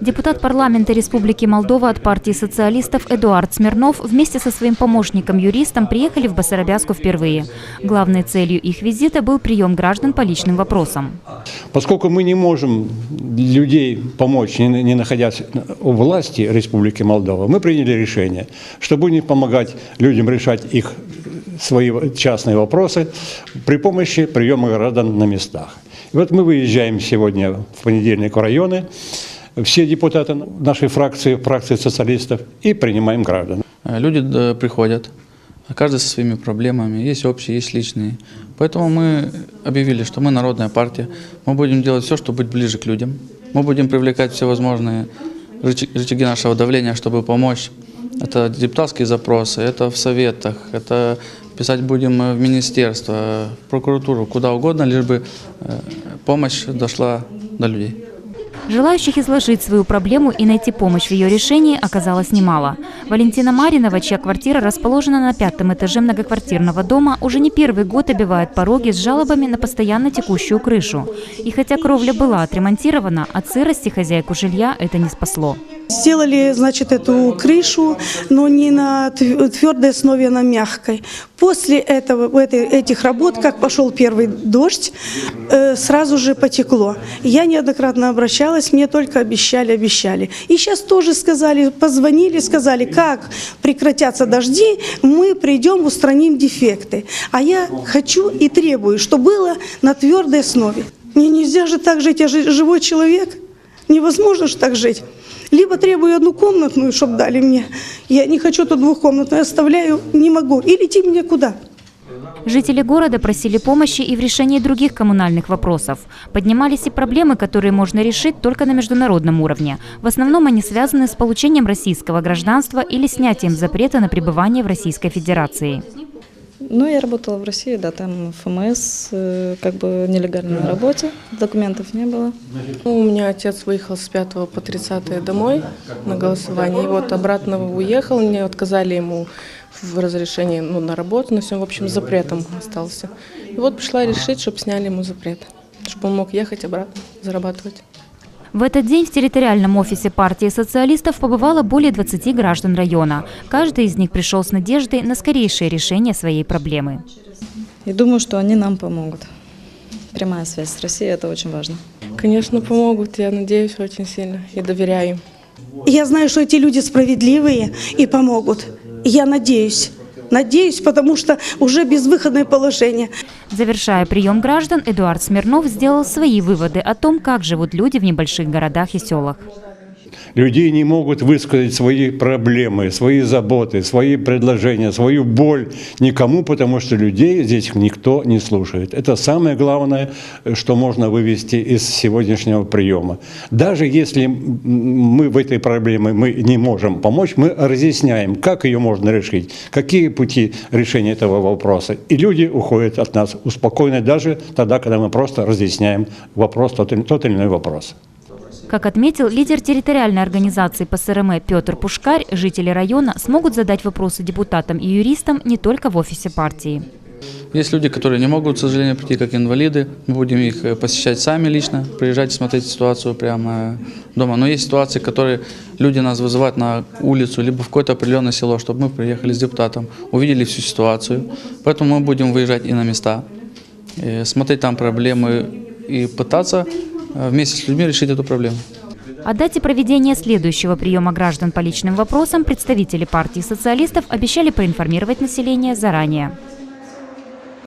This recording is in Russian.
Депутат парламента Республики Молдова от партии социалистов Эдуард Смирнов вместе со своим помощником-юристом приехали в Басарабяску впервые. Главной целью их визита был прием граждан по личным вопросам. Поскольку мы не можем людей помочь, не, находясь у власти Республики Молдова, мы приняли решение, что будем помогать людям решать их свои частные вопросы при помощи приема граждан на местах. И вот мы выезжаем сегодня в понедельник в районы, все депутаты нашей фракции, фракции социалистов, и принимаем граждан. Э, Люди приходят, каждый со своими проблемами, есть общие, есть личные. Поэтому мы объявили, что мы народная партия, мы будем делать все, чтобы быть ближе к людям. Мы будем привлекать всевозможные рычаг- рычаги нашего давления, чтобы помочь. Это депутатские запросы, это в советах, это писать будем э, в министерство, в прокуратуру, куда угодно, лишь бы э, помощь дошла до людей. Желающих изложить свою проблему и найти помощь в ее решении оказалось немало. Валентина Маринова, чья квартира расположена на пятом этаже многоквартирного дома, уже не первый год обивает пороги с жалобами на постоянно текущую крышу. И хотя кровля была отремонтирована, от сырости хозяйку жилья это не спасло. Сделали, значит, эту крышу, но не на тв- твердой основе, а на мягкой. После этого, этих работ, как пошел первый дождь, э, сразу же потекло. Я неоднократно обращалась, мне только обещали, обещали. И сейчас тоже сказали, позвонили, сказали, как прекратятся дожди, мы придем, устраним дефекты. А я хочу и требую, чтобы было на твердой основе. Мне нельзя же так жить, я же живой человек. Невозможно же так жить. Либо требую одну комнатную, чтобы дали мне. Я не хочу тут двухкомнатную, оставляю, не могу. Или идти мне куда? Жители города просили помощи и в решении других коммунальных вопросов. Поднимались и проблемы, которые можно решить только на международном уровне. В основном они связаны с получением российского гражданства или снятием запрета на пребывание в Российской Федерации. Ну, я работала в России, да, там ФМС, э, как бы нелегально на работе, документов не было. Ну, У меня отец выехал с 5 по 30 домой на голосование. И вот обратно уехал, мне отказали ему в разрешении ну, на работу, на всем, в общем, запретом остался. И вот пришла решить, чтобы сняли ему запрет, чтобы он мог ехать обратно, зарабатывать. В этот день в территориальном офисе партии социалистов побывало более 20 граждан района. Каждый из них пришел с надеждой на скорейшее решение своей проблемы. И думаю, что они нам помогут. Прямая связь с Россией – это очень важно. Конечно, помогут, я надеюсь очень сильно и доверяю им. Я знаю, что эти люди справедливые и помогут. Я надеюсь. Надеюсь, потому что уже безвыходное положение. Завершая прием граждан, Эдуард Смирнов сделал свои выводы о том, как живут люди в небольших городах и селах. Людей не могут высказать свои проблемы, свои заботы, свои предложения, свою боль никому, потому что людей здесь никто не слушает. Это самое главное, что можно вывести из сегодняшнего приема. Даже если мы в этой проблеме мы не можем помочь, мы разъясняем, как ее можно решить, какие пути решения этого вопроса. И люди уходят от нас успокоены даже тогда, когда мы просто разъясняем вопрос, тот или иной вопрос. Как отметил лидер территориальной организации ПСРМ Петр Пушкарь, жители района смогут задать вопросы депутатам и юристам не только в офисе партии. Есть люди, которые не могут, к сожалению, прийти как инвалиды. Мы будем их э, посещать сами лично, приезжать смотреть ситуацию прямо э, дома. Но есть ситуации, которые люди нас вызывают на улицу, либо в какое-то определенное село, чтобы мы приехали с депутатом, увидели всю ситуацию. Поэтому мы будем выезжать и на места, э, смотреть там проблемы и пытаться вместе с людьми решить эту проблему. О дате проведения следующего приема граждан по личным вопросам представители партии социалистов обещали проинформировать население заранее.